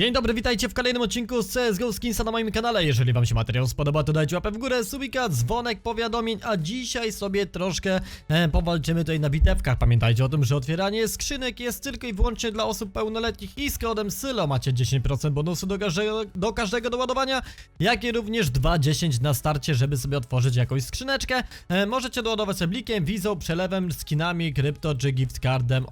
Dzień dobry, witajcie w kolejnym odcinku z CSGO Skinsa na moim kanale. Jeżeli wam się materiał spodoba, to dajcie łapę w górę, subika, dzwonek, powiadomień, a dzisiaj sobie troszkę e, powalczymy tutaj na bitewkach. Pamiętajcie o tym, że otwieranie skrzynek jest tylko i wyłącznie dla osób pełnoletnich i z kodem SYLO macie 10% bonusu do każdego, do każdego doładowania, jak i również 2,10 na starcie, żeby sobie otworzyć jakąś skrzyneczkę. E, możecie doładować sobie blikiem, wizą, przelewem, skinami, krypto czy gift cardem,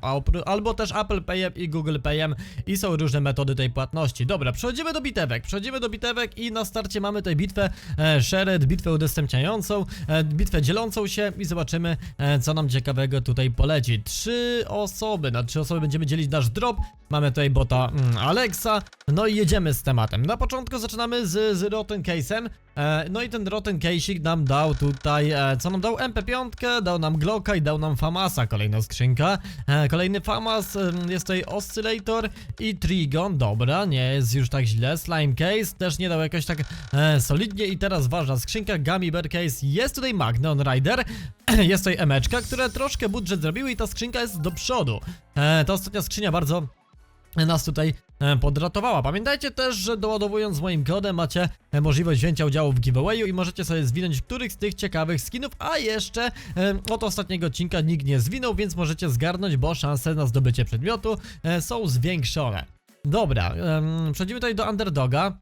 albo też Apple Payem i Google Payem i są różne metody tej płatności. Dobra, przechodzimy do bitewek, przechodzimy do bitewek i na starcie mamy tutaj bitwę e, bitwę udostępniającą, e, bitwę dzielącą się i zobaczymy e, co nam ciekawego tutaj poleci. Trzy osoby, na trzy osoby będziemy dzielić nasz drop, mamy tutaj bota mm, Alexa, no i jedziemy z tematem. Na początku zaczynamy z, z Rotten Case'em, no i ten Rotten Case'ik nam dał tutaj, e, co nam dał? MP5, dał nam Glocka i dał nam Famasa, kolejna skrzynka. E, kolejny Famas, e, jest tutaj Oscillator i Trigon, dobra, nie jest już tak źle. Slime Case też nie dał jakoś tak e, solidnie i teraz ważna skrzynka, Gummy Bear Case, jest tutaj Magneon Rider, jest tutaj Emeczka, które troszkę budżet zrobiły i ta skrzynka jest do przodu. E, ta ostatnia skrzynia bardzo nas tutaj e, podratowała. Pamiętajcie też, że doładowując moim kodem macie e, możliwość wzięcia udziału w giveawayu i możecie sobie zwinąć których z tych ciekawych skinów, a jeszcze e, od ostatniego odcinka nikt nie zwinął, więc możecie zgarnąć, bo szanse na zdobycie przedmiotu e, są zwiększone. Dobra, przechodzimy tutaj do Underdoga.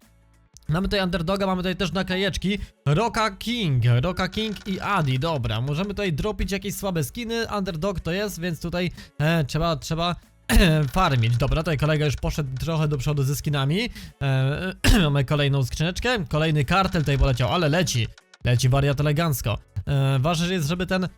Mamy tutaj Underdoga, mamy tutaj też naklejeczki Roka King, Roka King i Adi, dobra, możemy tutaj dropić jakieś słabe skiny, Underdog to jest, więc tutaj e, trzeba, trzeba farmić. Dobra, tutaj kolega już poszedł trochę do przodu ze skinami. E, mamy kolejną skrzyneczkę, kolejny kartel tutaj poleciał, ale leci. Leci wariat elegancko. E, ważne jest, żeby ten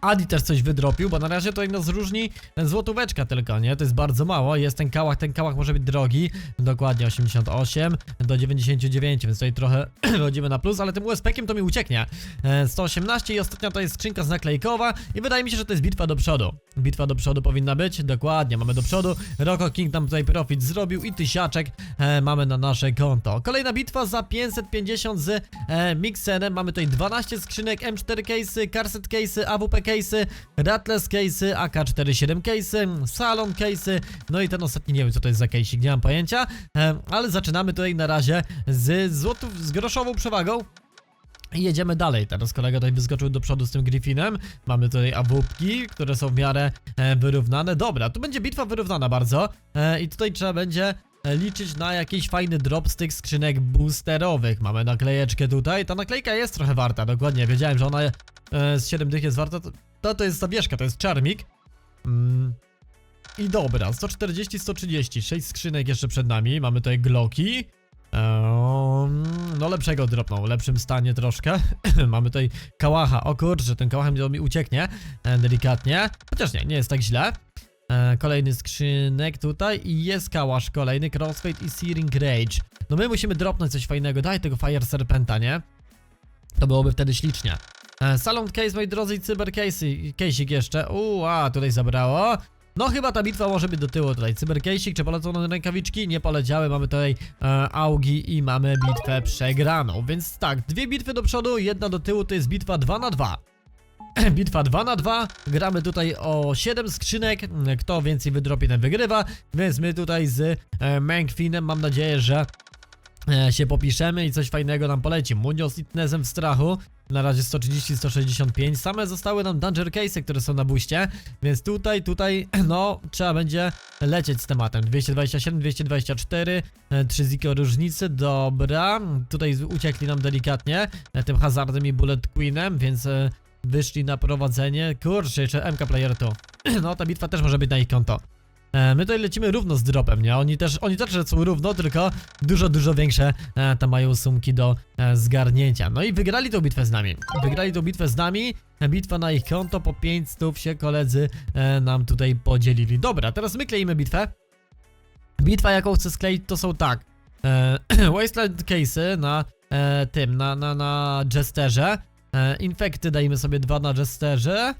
Adi też coś wydropił, bo na razie to nas różni złotóweczka tylko, nie? To jest bardzo mało, jest ten kałach, ten kałach może być drogi, dokładnie 88 do 99, więc tutaj trochę chodzimy na plus, ale tym USP-kiem to mi ucieknie. E, 118 i ostatnia to jest skrzynka znaklejkowa i wydaje mi się, że to jest bitwa do przodu. Bitwa do przodu powinna być, dokładnie, mamy do przodu, Roko King nam tutaj profit zrobił i tysiaczek e, mamy na nasze konto. Kolejna bitwa za 550 z e, Mixenem, mamy tutaj 12 skrzynek, M4 case'y, Carset case'y, AWP case'y, Rattles case'y, AK-47 case'y, Salon case'y, no i ten ostatni nie wiem co to jest za case'ik, nie mam pojęcia, ale zaczynamy tutaj na razie z złotów, z groszową przewagą. I jedziemy dalej. Teraz kolega tutaj wyskoczył do przodu z tym Griffinem. Mamy tutaj awupki, które są w miarę e, wyrównane. Dobra, tu będzie bitwa wyrównana bardzo. E, I tutaj trzeba będzie e, liczyć na jakiś fajny drop z tych skrzynek boosterowych. Mamy naklejeczkę tutaj. Ta naklejka jest trochę warta, dokładnie. Wiedziałem, że ona z 7 dych jest warta. To, to, jest zawieszka, to jest czarmik. Mm. I dobra, 140, 130, 6 skrzynek jeszcze przed nami. Mamy tutaj Glocki. Ehm, no lepszego dropnął, w lepszym stanie troszkę. Mamy tutaj kałacha, o kurczę, ten kałachem mi- mi ucieknie, e, delikatnie. Chociaż nie, nie jest tak źle. E, kolejny skrzynek tutaj i jest kałasz kolejny, Crossfade i Searing Rage. No my musimy dropnąć coś fajnego, daj tego Fire Serpenta, nie? To byłoby wtedy ślicznie. E, Salon Case, moi drodzy, i Cyber Case, Case'ik jeszcze. Uuu, a tutaj zabrało. No chyba ta bitwa może być do tyłu tutaj. Cyberkejsik, czy polecą rękawiczki? Nie poleciały, mamy tutaj e, augi i mamy bitwę przegraną. Więc tak, dwie bitwy do przodu, jedna do tyłu to jest bitwa 2 na 2 Bitwa 2 na 2 gramy tutaj o 7 skrzynek, kto więcej wydropi ten wygrywa, więc my tutaj z e, Mankfinem mam nadzieję, że się popiszemy i coś fajnego nam poleci. Munio z Itnesem w strachu, na razie 130-165, same zostały nam Danger Case, które są na buście, więc tutaj, tutaj, no, trzeba będzie lecieć z tematem. 227, 224, 3 ziko różnicy, dobra, tutaj uciekli nam delikatnie e, tym Hazardem i Bullet Queenem, więc e, wyszli na prowadzenie. Kurczę, jeszcze MK Player tu. No, ta bitwa też może być na ich konto. E, my tutaj lecimy równo z dropem, nie? Oni też, oni też lecą równo, tylko dużo, dużo większe e, tam mają sumki do e, zgarnięcia. No i wygrali tą bitwę z nami. Wygrali tą bitwę z nami. E, Bitwa na ich konto po 500 się koledzy e, nam tutaj podzielili. Dobra, teraz my kleimy bitwę. Bitwa, jaką chcę skleić, to są tak. E, Wasteland Case'y na e, tym, na, na, na Jesterze. E, infekty dajmy sobie dwa na Jesterze.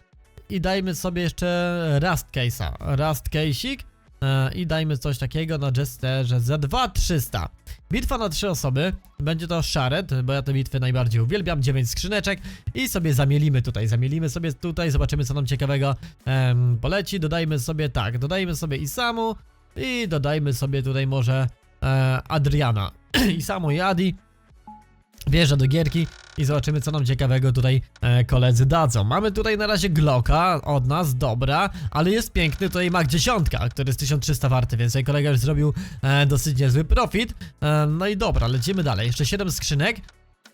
I dajmy sobie jeszcze Rust Case'a. Rust Case'ik. E, I dajmy coś takiego na Jesterze za 2300. Bitwa na trzy osoby. Będzie to Shared, bo ja te bitwy najbardziej uwielbiam. 9 skrzyneczek. I sobie zamielimy tutaj. Zamielimy sobie tutaj. Zobaczymy co nam ciekawego em, poleci. Dodajmy sobie tak. Dodajmy sobie Isamu. I dodajmy sobie tutaj może e, Adriana. I samo Jadi wjeżdża do gierki i zobaczymy co nam ciekawego tutaj e, koledzy dadzą. Mamy tutaj na razie Glocka od nas, dobra, ale jest piękny tutaj Mac 10, który jest 1300 warty, więc tutaj kolega już zrobił e, dosyć niezły profit. E, no i dobra, lecimy dalej. Jeszcze 7 skrzynek.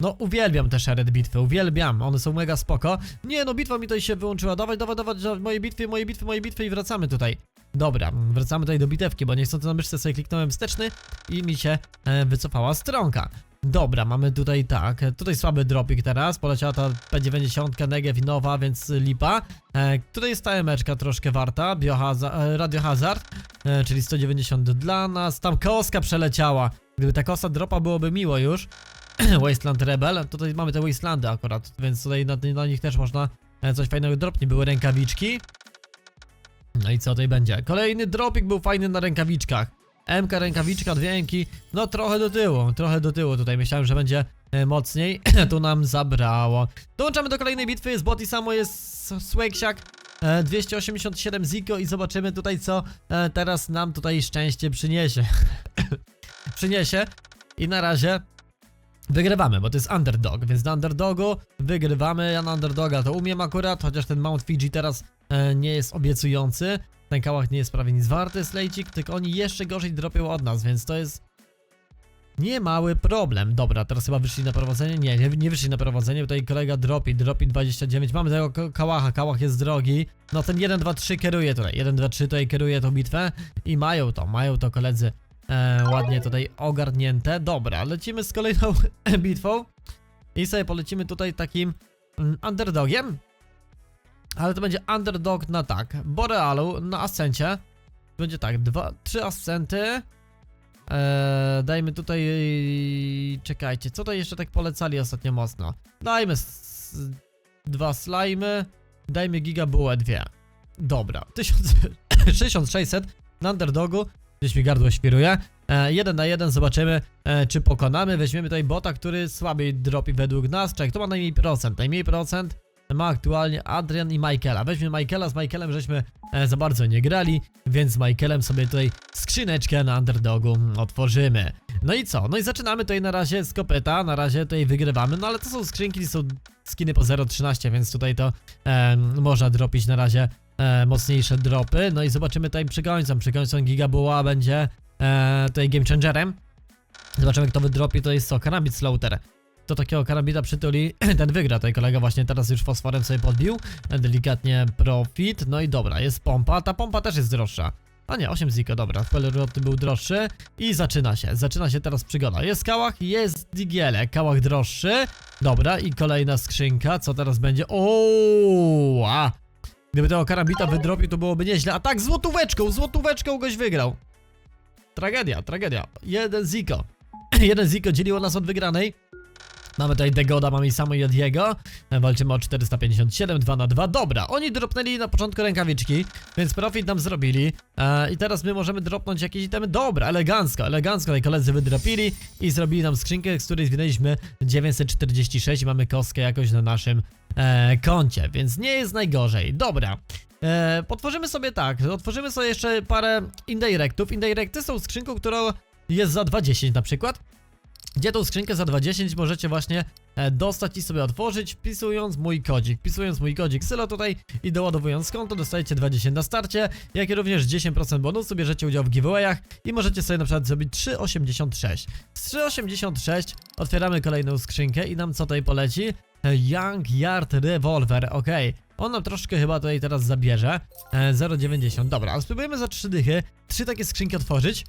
No uwielbiam te shared bitwy, uwielbiam, one są mega spoko. Nie no, bitwa mi tutaj się wyłączyła, dawaj, dawaj, dawaj, moje bitwy, moje bitwy, moje bitwy i wracamy tutaj. Dobra, wracamy tutaj do bitewki, bo niechcący na myszce sobie kliknąłem wsteczny i mi się e, wycofała stronka. Dobra, mamy tutaj tak, e, tutaj słaby dropik teraz, poleciała ta P90, Negev i Nowa, więc lipa. E, tutaj jest ta emeczka troszkę warta, e, Radio Hazard, e, czyli 190 dla nas, tam koska przeleciała. Gdyby ta kosa dropa byłoby miło już. Wasteland Rebel, tutaj mamy te Wastelandy akurat, więc tutaj na, na nich też można e, coś fajnego dropnie, były rękawiczki. No i co tutaj będzie? Kolejny dropik był fajny na rękawiczkach. MK rękawiczka, dźwięki, no trochę do tyłu, trochę do tyłu tutaj, myślałem, że będzie e, mocniej, tu nam zabrało. Dołączamy do kolejnej bitwy, jest bot i samo jest Sweksiak, e, 287 Ziko i zobaczymy tutaj co e, teraz nam tutaj szczęście przyniesie. przyniesie i na razie Wygrywamy, bo to jest underdog, więc na underdogu wygrywamy. Ja na underdoga to umiem akurat, chociaż ten Mount Fiji teraz e, nie jest obiecujący. Ten kałach nie jest prawie nic warty, Slejcik, tylko oni jeszcze gorzej dropią od nas, więc to jest niemały problem. Dobra, teraz chyba wyszli na prowadzenie? Nie, nie, nie wyszli na prowadzenie, tutaj kolega dropi, dropi 29. Mamy tego ka- kałacha, kałach jest drogi. No ten 1, 2, 3 kieruje tutaj, 1, 2, 3 tutaj kieruje tą bitwę i mają to, mają to koledzy e, ładnie tutaj ogarnięte. Dobra, lecimy z kolejną bitwą i sobie polecimy tutaj takim mm, underdogiem. Ale to będzie underdog na tak, Borealu na ascencie. Będzie tak, dwa, trzy ascenty. Eee, dajmy tutaj. Czekajcie, co to jeszcze tak polecali ostatnio mocno? Dajmy dwa slimy. Dajmy gigabułę dwie. Dobra, 1000 6600 na underdogu. Gdzieś mi gardło świruje. E, jeden na jeden zobaczymy, e, czy pokonamy. Weźmiemy tutaj bota, który słabiej dropi według nas. Czekaj, kto ma najmniej procent? Najmniej procent ma aktualnie Adrian i Michaela. Weźmy Michaela, z Michaelem żeśmy e, za bardzo nie grali, więc z Michaelem sobie tutaj skrzyneczkę na underdogu otworzymy. No i co? No i zaczynamy tutaj na razie z kopyta, na razie tutaj wygrywamy, no ale to są skrzynki, to są skiny po 0.13, więc tutaj to e, można dropić na razie e, mocniejsze dropy. No i zobaczymy tutaj przy końcu, przy końcu Gigabuła będzie e, tutaj game changerem. Zobaczymy kto wydropi, to jest co? Karambit Slaughter to takiego karabita przytuli, ten wygra. Tutaj kolega właśnie teraz już fosforem sobie podbił. Delikatnie profit. No i dobra, jest pompa. Ta pompa też jest droższa. A nie, 8 ziko, dobra, Felleroty był droższy i zaczyna się, zaczyna się teraz przygoda. Jest kałach, jest digiele, kałach droższy. Dobra, i kolejna skrzynka, co teraz będzie? Ooo, a. Gdyby tego karabita wydropił, to byłoby nieźle. A tak, złotóweczką, złotóweczką goś wygrał. Tragedia, tragedia. Jeden ziko. Jeden ziko dzieliło nas od wygranej. Mamy tutaj Degoda, mamy samo Jodiego. Walczymy o 457, 2 na 2. Dobra, oni dropnęli na początku rękawiczki, więc profit nam zrobili. E, I teraz my możemy dropnąć jakieś itemy. Dobra, elegancko, elegancko. Tutaj koledzy wydropili i zrobili nam skrzynkę, z której zwinęliśmy 946 i mamy kostkę jakoś na naszym e, koncie, więc nie jest najgorzej. Dobra. E, potworzymy sobie tak, otworzymy sobie jeszcze parę indirectów. Indirecty są skrzynką, którą jest za 2,10 na przykład. Gdzie tą skrzynkę za 2.10 możecie właśnie e, dostać i sobie otworzyć, wpisując mój kodzik. Wpisując mój kodzik Sylo tutaj i doładowując konto dostajecie 20 na starcie, jak i również 10% bonusu, bierzecie udział w giveawayach i możecie sobie na przykład zrobić 3,86. Z 3,86 otwieramy kolejną skrzynkę i nam co tutaj poleci? E, Young Yard Revolver, ok. On nam troszkę chyba tutaj teraz zabierze. E, 0,90. Dobra, ale spróbujemy za 3 dychy, 3 takie skrzynki otworzyć.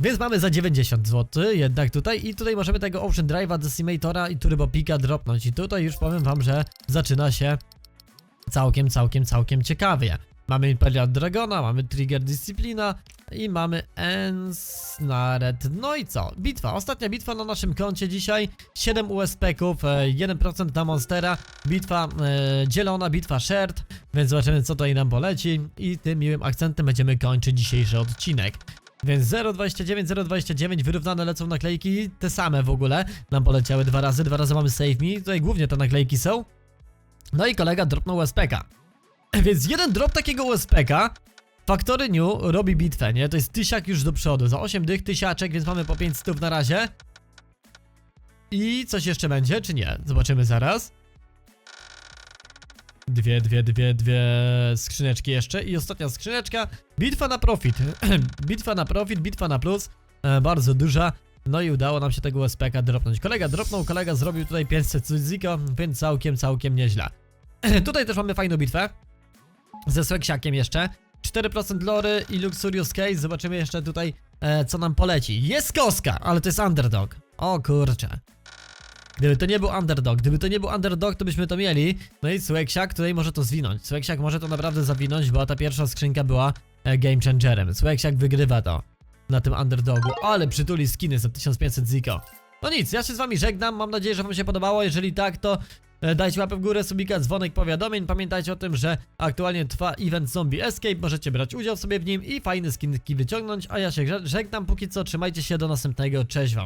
Więc mamy za 90 zł jednak tutaj i tutaj możemy tego Ocean Drive'a, Decimatora i Turbo Pika dropnąć i tutaj już powiem wam, że zaczyna się całkiem, całkiem, całkiem ciekawie. Mamy Imperial Dragona, mamy Trigger Disciplina i mamy Ensnaret. No i co? Bitwa, ostatnia bitwa na naszym koncie dzisiaj. 7 USP-ków, e, 1% na Monstera. Bitwa e, dzielona, bitwa shared, więc zobaczymy co tutaj nam poleci i tym miłym akcentem będziemy kończyć dzisiejszy odcinek. Więc 0,29, 0,29 wyrównane lecą naklejki, te same w ogóle. Nam poleciały dwa razy, dwa razy mamy save me, tutaj głównie te naklejki są. No i kolega dropnął USPK. Więc jeden drop takiego USPK Factory New robi bitwę, nie? To jest tysiak już do przodu. Za 8 dych tysiaczek, więc mamy po 5 stów na razie. I coś jeszcze będzie, czy nie? Zobaczymy zaraz. Dwie, dwie, dwie, dwie skrzyneczki jeszcze i ostatnia skrzyneczka. Bitwa na profit. bitwa na profit, bitwa na plus. E, bardzo duża. No i udało nam się tego USPK dropnąć. Kolega dropnął, kolega zrobił tutaj 500 Suzuko, więc całkiem, całkiem nieźle. tutaj też mamy fajną bitwę. Ze Sweksiakiem jeszcze. 4% lory i Luxurious Case. Zobaczymy jeszcze tutaj, e, co nam poleci. Jest koska, ale to jest underdog. O kurcze. Gdyby to nie był underdog, gdyby to nie był underdog, to byśmy to mieli. No i Sweksiak tutaj może to zwinąć. Sweksiak może to naprawdę zawinąć, bo ta pierwsza skrzynka była e, game changerem. Sweksiak wygrywa to na tym underdogu, ale przytuli skiny za 1500 ziko. No nic, ja się z wami żegnam, mam nadzieję, że wam się podobało, jeżeli tak, to e, dajcie łapę w górę, subika, dzwonek, powiadomień, pamiętajcie o tym, że aktualnie trwa event Zombie Escape, możecie brać udział sobie w nim i fajne skinki wyciągnąć, a ja się żegnam póki co, trzymajcie się, do następnego, cześć wam.